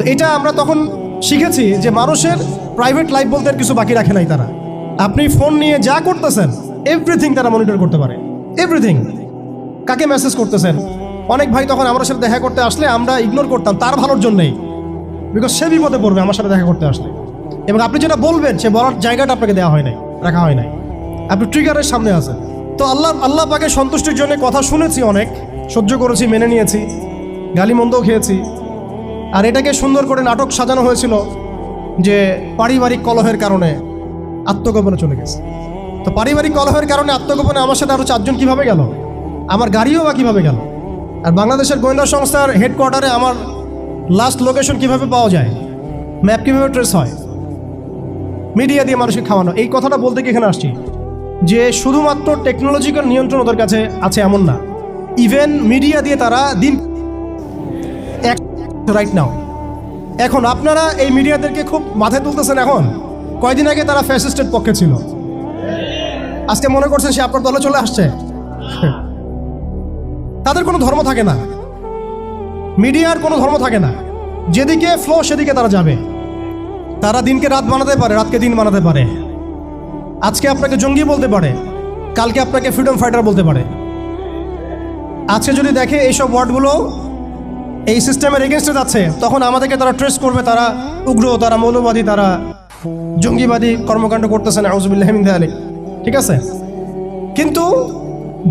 তো এটা আমরা তখন শিখেছি যে মানুষের প্রাইভেট লাইফ বলতে আর কিছু বাকি রাখে নাই তারা। আপনি ফোন নিয়ে যা করতেছেন এভরিথিং তারা মনিটর করতে পারে। এভরিথিং কাকে মেসেজ করতেছেন? অনেক ভাই তখন আমার সাথে দেখা করতে আসলে আমরা ইগনোর করতাম, তার ভালোর জন্যই। বিকজ সে বিপদে পড়বে আমার সাথে দেখা করতে আসলে। এবং আপনি যেটা বলবেন, সে বলার জায়গাটা আপনাকে দেওয়া হয় নাই, রাখা হয় নাই। আপনি ট্রিগারের সামনে আছেন। তো আল্লাহ আল্লাহ পাকে সন্তুষ্টির জন্য কথা শুনেছি অনেক, সহ্য করেছি, মেনে নিয়েছি, গালিমন্দও খেয়েছি। আর এটাকে সুন্দর করে নাটক সাজানো হয়েছিল যে পারিবারিক কলহের কারণে আত্মগোপনে চলে গেছে। তো পারিবারিক কলহের কারণে আত্মগোপনে আমার সাথে আরও চারজন কীভাবে গেল? আমার গাড়িও বা কীভাবে গেল? আর বাংলাদেশের গোয়েন্দা সংস্থার হেডকোয়ার্টারে আমার লাস্ট লোকেশন কীভাবে পাওয়া যায়? ম্যাপ কীভাবে ট্রেস হয়? মিডিয়া দিয়ে মানুষকে খাওয়ানো। এই কথাটা বলতে কি এখানে আসছি যে শুধুমাত্র টেকনোলজিক্যাল নিয়ন্ত্রণ ওদের কাছে আছে এমন না। ইভেন মিডিয়া দিয়ে তারা দিন রাইট নাও এখন আপনারা এই মিডিয়াদেরকে খুব মাথায় তুলতেছেন এখন। কয়দিন আগে তারা ফ্যাসিস্টের পক্ষে ছিল। আজকে মনে করছেন সে আপনার দলে চলে আসছে। তাদের কোনো ধর্ম থাকে না। মিডিয়ার কোনো ধর্ম থাকে না। যেদিকে ফ্লো সেদিকে তারা যাবে। তারা দিনকে রাত বানাতে পারে, রাতকে দিন বানাতে পারে। আজকে আপনাকে জঙ্গি বলতে পারে, কালকে আপনাকে ফ্রিডম ফাইটার বলতে পারে। আজকে যদি দেখে এইসব ওয়ার্ডগুলো এই সিস্টেমের এগেনস্টে যাচ্ছে, তখন আমাদেরকে তারা ট্রেস করবে, তারা উগ্র, তারা মৌলবাদী, তারা জঙ্গিবাদী কর্মকাণ্ড করতেছেন আউজবিল্লাহমিন আলী ঠিক আছে? কিন্তু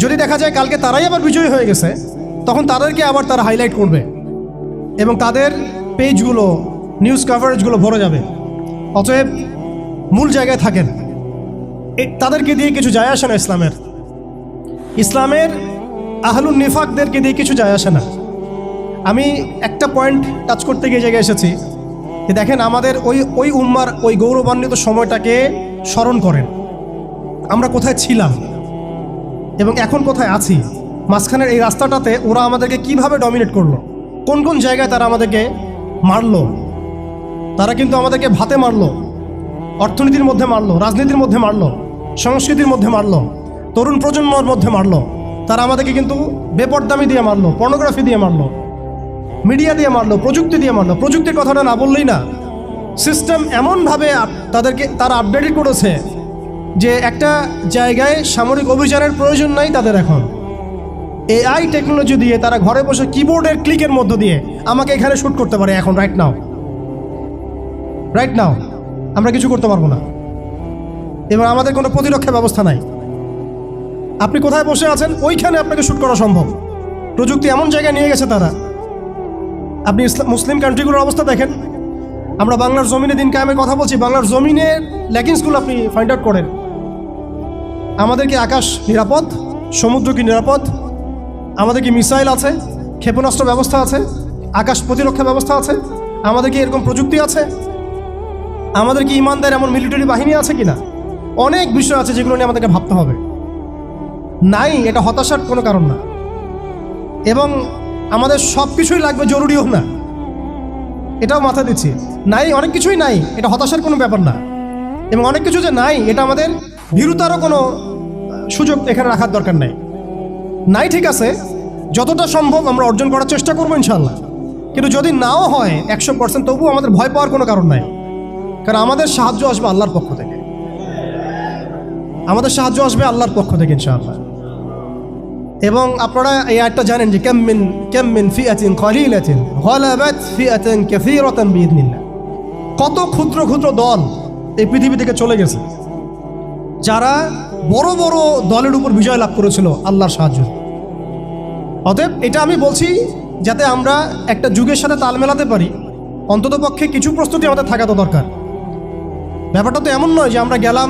যদি দেখা যায় কালকে তারাই আবার বিজয়ী হয়ে গেছে, তখন তাদেরকে আবার তারা হাইলাইট করবে এবং তাদের পেজগুলো নিউজ কাভারেজগুলো ভরে যাবে। অতএব মূল জায়গায় থাকেন। তাদেরকে দিয়ে কিছু যায় আসে না ইসলামের। ইসলামের আহলুন নিফাকদেরকে দিয়ে কিছু যায় আসে না। আমি একটা পয়েন্ট টাচ করতে গিয়ে জায়গায় এসেছি যে দেখেন আমাদের ওই ওই উম্মার, ওই গৌরবান্বিত সময়টাকে স্মরণ করেন। আমরা কোথায় ছিলাম এবং এখন কোথায় আছি, মাঝখানের এই রাস্তাটাতে ওরা আমাদেরকে কীভাবে ডমিনেট করল, কোন কোন জায়গায় তারা আমাদেরকে মারলো, তারা কিন্তু আমাদেরকে ভাতে মারলো, অর্থনীতির মধ্যে মারলো, রাজনীতির মধ্যে মারলো, সংস্কৃতির মধ্যে মারলো, তরুণ প্রজন্মর মধ্যে মারলো, তারা আমাদেরকে কিন্তু বেপরদামি দিয়ে মারলো পর্নোগ্রাফি দিয়ে মারলো। মিডিয়া দিয়ে মারলো, প্রযুক্তি দিয়ে মারলো। প্রযুক্তির কথাটা না বললেই না। সিস্টেম এমনভাবে তাদেরকে তারা আপডেটেড করেছে যে একটা জায়গায় সামরিক অভিযানের প্রয়োজন নাই তাদের এখন। এআই টেকনোলজি দিয়ে তারা ঘরে বসে কিবোর্ডের ক্লিকের মধ্য দিয়ে আমাকে এখানে শ্যুট করতে পারে এখন রাইট নাও রাইট নাও আমরা কিছু করতে পারব না। এবার আমাদের কোনো প্রতিরক্ষা ব্যবস্থা নাই। আপনি কোথায় বসে আছেন? ওইখানে আপনাকে শ্যুট করা সম্ভব। প্রযুক্তি এমন জায়গায় নিয়ে গেছে তারা। আপনি মুসলিম কান্ট্রিগুলোর অবস্থা দেখেন। আমরা বাংলার জমিনে দিন কায়েমের কথা বলছি, বাংলার জমিনের ল্যাকিংসগুলো আপনি ফাইন্ড আউট করেন। আমাদের কি আকাশ নিরাপদ, সমুদ্র কি নিরাপদ, আমাদের কি মিসাইল আছে, ক্ষেপণাস্ত্র ব্যবস্থা আছে, আকাশ প্রতিরক্ষা ব্যবস্থা আছে, আমাদের কি এরকম প্রযুক্তি আছে, আমাদের কি ইমানদার এমন মিলিটারি বাহিনী আছে কি না অনেক বিষয় আছে যেগুলো নিয়ে আমাদেরকে ভাবতে হবে। নাই, এটা হতাশার কোনো কারণ না। এবং আমাদের সব কিছুই লাগবে জরুরিও না। এটাও মাথা দিচ্ছি। নাই, অনেক কিছুই নাই, এটা হতাশার কোনো ব্যাপার না। এবং অনেক কিছু যে নাই, এটা আমাদের ভীরুতারও কোনো সুযোগ এখানে রাখার দরকার নাই। নাই ঠিক আছে, যতটা সম্ভব আমরা অর্জন করার চেষ্টা করব ইনশাল্লাহ কিন্তু যদি নাও হয় একশো পার্সেন্ট তবুও আমাদের ভয় পাওয়ার কোনো কারণ নাই। কারণ আমাদের সাহায্য আসবে আল্লাহর পক্ষ থেকে। আমাদের সাহায্য আসবে আল্লাহর পক্ষ থেকে ইনশাআল্লাহ। এবং আপনারা এই আয়টা জানেন যে কেমমিন কেমমিন ফিয়াতিন কলিলাতিন গলাবাত ফিয়াতিন কাসীরাতান বিইذنিল্লাহ কত ক্ষুদ্র ক্ষুদ্র দল এই পৃথিবী থেকে চলে গেছে, যারা বড় বড় দলের উপর বিজয় লাভ করেছিল আল্লাহর সাহায্য। অতএব এটা আমি বলছি যাতে আমরা একটা যুগের সাথে তাল মেলাতে পারি, অন্ততপক্ষে কিছু প্রস্তুতি আমাদের থাকা তো দরকার। ব্যাপারটা তো এমন নয় যে আমরা গেলাম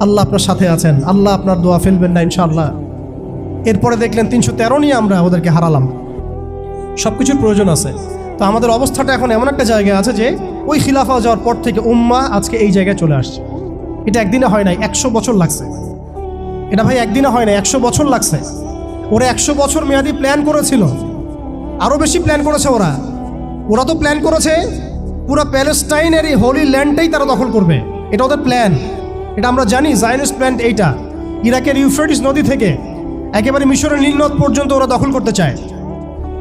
আল্লাহ আপনার সাথে আছেন। আল্লাহ আপনার দোয়া ফেলবেন না, ইনশাআল্লাহ। এরপরে দেখলেন তিনশো তেরো নিয়ে আমরা ওদেরকে হারালাম। সব কিছুর প্রয়োজন আছে। তো আমাদের অবস্থাটা এখন এমন একটা জায়গায় আছে যে, ওই খিলাফা যাওয়ার পর থেকে উম্মা আজকে এই জায়গায় চলে আসছে। এটা একদিনে হয় নাই, একশো বছর লাগছে। এটা ভাই একদিনে হয় না একশো বছর লাগছে। ওরা একশো বছর মেয়াদি প্ল্যান করেছিল। আরও বেশি প্ল্যান করেছে ওরা। ওরা তো প্ল্যান করেছে, পুরো প্যালেস্টাইনের এই হোলি ল্যান্ডটাই তারা দখল করবে। এটা ওদের প্ল্যান। এটা আমরা জানি জাইনিস প্ল্যান্ট এইটা। ইরাকের ইউফ্রেটিস নদী থেকে একেবারে মিশরের নীলনদ পর্যন্ত ওরা দখল করতে চায়।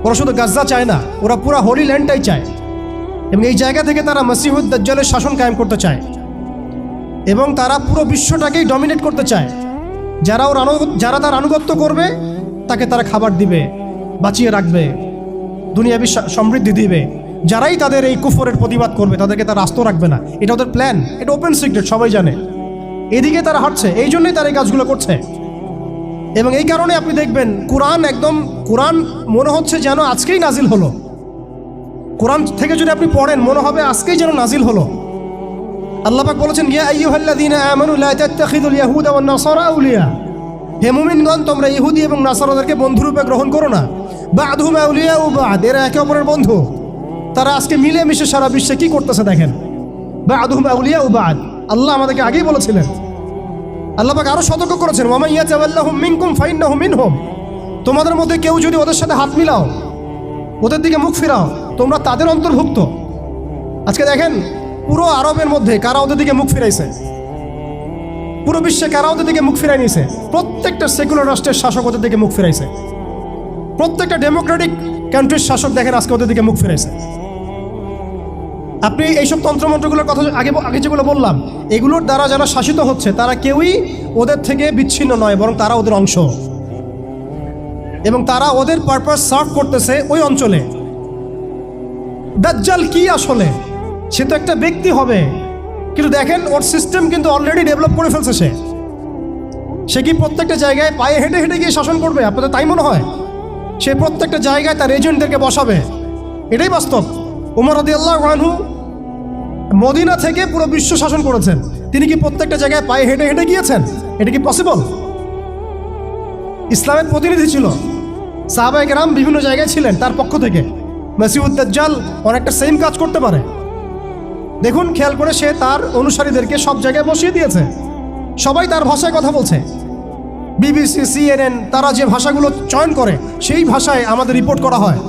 ওরা শুধু গাজ্জা চায় না, ওরা পুরো হোলি ল্যান্ডটাই চায়। এবং এই জায়গা থেকে তারা মসিহুদ শাসন কায়েম করতে চায়। এবং তারা পুরো বিশ্বটাকেই ডমিনেট করতে চায়। যারা ওর যারা তার আনুগত্য করবে, তাকে তারা খাবার দিবে, বাঁচিয়ে রাখবে, দুনিয়াবি সমৃদ্ধি দিবে। যারাই তাদের এই কুফরের প্রতিবাদ করবে, তাদেরকে তারা আস্ত রাখবে না। এটা ওদের প্ল্যান এটা ওপেন সিক্রেট সবাই জানে। এদিকে তারা হাঁটছে, এই জন্যই তারা এই কাজগুলো করছে। এবং এই কারণে আপনি দেখবেন, কোরআন একদম, কোরআন মনে হচ্ছে যেন আজকেই নাজিল হলো। কোরআন থেকে যদি আপনি পড়েন, মনে হবে আজকেই যেন নাজিল হলো। আল্লাহ পাক বলেছেন আউলিয়া। হে মুমিনগণ, তোমরা ইহুদি এবং নাসারাদেরকে বন্ধুরূপে গ্রহণ করো না। বা বাদহুম আউলিয়া ও বাদ, এরা একে অপরের বন্ধু। তারা আজকে মিলে মিশে সারা বিশ্বে কি করতেছে দেখেন। বা বাদহুম আউলিয়া ও বাদ, আল্লাহ আমাদেরকে আগেই বলেছিলেন আল্লাহ পাক আরও সতর্ক করেছেন, ওয়া মাইয়া তাওয়াল্লাহুম মিনকুম ফাইন্নাহু মিনহুম। তোমাদের মধ্যে কেউ যদি ওদের সাথে হাত মিলাও, ওদের দিকে মুখ ফিরাও, তোমরা তাদের অন্তর্ভুক্ত। আজকে দেখেন, পুরো আরবের মধ্যে কারা ওদের দিকে মুখ ফিরাইছে? পুরো বিশ্বে কারা ওদের দিকে মুখ ফিরাই নিয়েছে প্রত্যেকটা সেকুলার রাষ্ট্রের শাসক ওদের দিকে মুখ ফিরাইছে। প্রত্যেকটা ডেমোক্রেটিক কান্ট্রির শাসক দেখেন আজকে ওদের দিকে মুখ ফিরাইছে। আপনি এইসব তন্ত্রমন্ত্রগুলোর কথা আগে আগে যেগুলো বললাম, এগুলোর দ্বারা যারা শাসিত হচ্ছে, তারা কেউই ওদের থেকে বিচ্ছিন্ন নয়, বরং তারা ওদের অংশ। এবং তারা ওদের পারপাস সার্ভ করতেছে ওই অঞ্চলে। দাজ্জাল কি আসলে? সে তো একটা ব্যক্তি হবে। কিন্তু দেখেন, ওর সিস্টেম কিন্তু অলরেডি ডেভেলপ করে ফেলছে সে। সে কি প্রত্যেকটা জায়গায় পায়ে হেঁটে হেঁটে গিয়ে শাসন করবে? আপনাদের তাই মনে হয়? সে প্রত্যেকটা জায়গায় তার এজেন্টদেরকে বসাবে। এটাই বাস্তব। উমর রদি আল্লাহ রানহু মদিনা থেকে পুরো বিশ্ব শাসন করেছেন। তিনি কি প্রত্যেকটা জায়গায় পায়ে হেঁটে হেঁটে গিয়েছেন? এটা কি পসিবল ইসলামের প্রতিনিধি ছিল। সাহাবাই গ্রাম বিভিন্ন জায়গায় ছিলেন তার পক্ষ থেকে। মাসিউদ্দাজ্জাল অনেকটা সেম কাজ করতে পারে। দেখুন, খেয়াল করে সে তার অনুসারীদেরকে সব জায়গায় বসিয়ে দিয়েছে। সবাই তার ভাষায় কথা বলছে। বিবিসি, সিএনএন, তারা যে ভাষাগুলো চয়ন করে, সেই ভাষায় আমাদের রিপোর্ট করা হয়।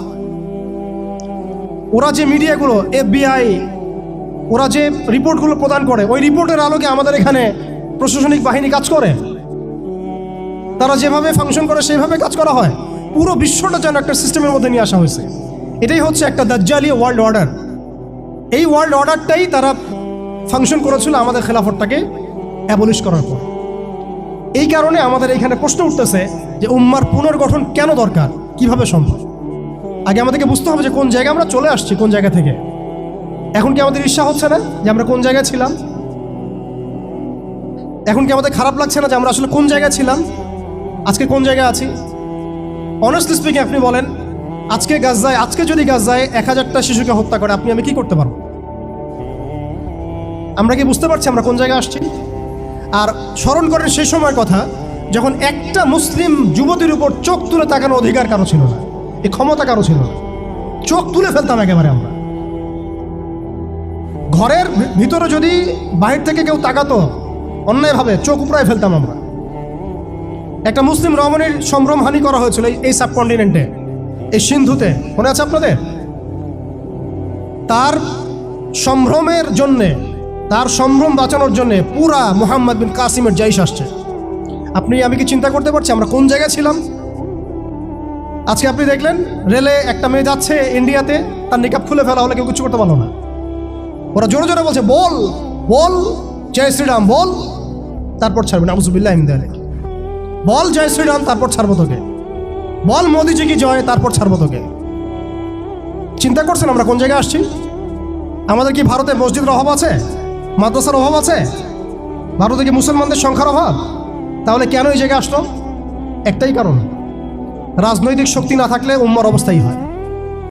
ওরা যে মিডিয়াগুলো, এফবিআই, ওরা যে রিপোর্টগুলো প্রদান করে, ওই রিপোর্টের আলোকে আমাদের এখানে প্রশাসনিক বাহিনী কাজ করে। তারা যেভাবে ফাংশন করে, সেইভাবে কাজ করা হয়। পুরো বিশ্বটা যেন একটা সিস্টেমের মধ্যে নিয়ে আসা হয়েছে। এটাই হচ্ছে একটা দাজ্জালি ওয়ার্ল্ড অর্ডার এই ওয়ার্ল্ড অর্ডারটাই তারা ফাংশন করেছিল আমাদের খেলাফতটাকে অ্যাবলিশ করার পর। এই কারণে আমাদের এখানে প্রশ্ন উঠতেছে যে উম্মার পুনর্গঠন কেন দরকার? কীভাবে সম্ভব? আগে আমাদেরকে বুঝতে হবে যে কোন জায়গায় আমরা চলে আসছি, কোন জায়গা থেকে। এখন কি আমাদের ঈর্ষা হচ্ছে না যে আমরা কোন জায়গায় ছিলাম? এখন কি আমাদের খারাপ লাগছে না যে আমরা আসলে কোন জায়গায় ছিলাম? আজকে কোন জায়গায় আছি? অনেস্টলি স্পিকিং আপনি বলেন, আজকে গাজায় আজকে যদি গাজায় এক হাজারটা শিশুকে হত্যা করে, আপনি আমি কি করতে পারব? আমরা কি বুঝতে পারছি আমরা কোন জায়গায় আসছি? আর স্মরণ করেন সেই সময়ের কথা, যখন একটা মুসলিম যুবতীর উপর চোখ তুলে তাকানোর অধিকার কারও ছিল না। এই ক্ষমতা কারও ছিল না। চোখ তুলে ফেলতাম একেবারে আমরা। ঘরের ভিতরে যদি বাহির থেকে কেউ তাকাতো, অন্যায়ভাবে চোখ উপড়ায় ফেলতাম আমরা। একটা মুসলিম রমণীর সম্ভ্রমহানি করা হয়েছিল এই সাবকন্টিনেন্টে, এই সিন্ধুতে। মনে আছে আপনাদের? তার সম্ভ্রমের জন্যে, তার সম্ভ্রম বাঁচানোর জন্যে পুরা মোহাম্মদ বিন কাসিমের জাইশ আসছে। আপনি, আমি কি চিন্তা করতে পারছি আমরা কোন জায়গায় ছিলাম? আজকে আপনি দেখলেন, রেলে একটা মেয়ে যাচ্ছে ইন্ডিয়াতে, তার নিকাপ খুলে ফেলা হলে কেউ কিছু করতে পারল না। ওরা জোরে জোরে বলছে, বল বল, জয় শ্রীরাম, বল। তারপর ছাড়বেন আবুজুবিল্লাহ ইমদালে বল, জয় শ্রীরাম, তারপর ছাড়বো তোকে। বল, মোদিজি কি জয়, তারপর ছাড়বো তোকে। চিন্তা করছেন আমরা কোন জায়গায় আসছি? আমাদের কি ভারতে মসজিদের অভাব আছে? মাদ্রাসার অভাব আছে? ভারতে কি মুসলমানদের সংখ্যার অভাব? তাহলে কেন এই জায়গায় আসলো? একটাই কারণ। রাজনৈতিক শক্তি না থাকলে উম্মার অবস্থাই হয়।